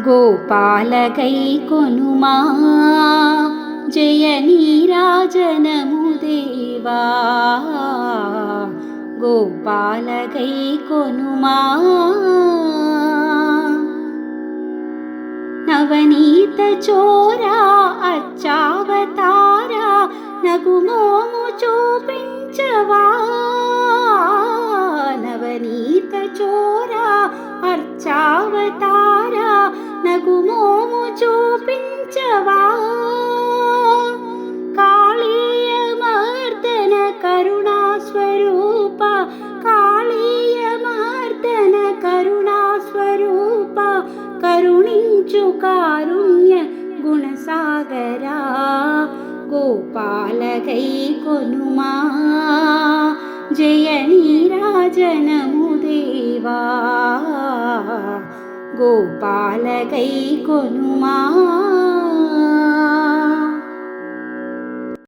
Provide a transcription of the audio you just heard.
గోపాలకై కొనుమా. జయ నీరాజనము దేవా కొనుమా. నవనీత చోరా అచ్చావతారా నగుమోము చూపించవా. నవనీత చోరా అర్చ കരുണിഞ്ചു കാരുണ്യ ഗുണസാഗരാ ഗോപാലകൈ കൊനുമാ. ജയ നീരാജനമുദേവാ ഗോപാലകൈ കൊനുമാ.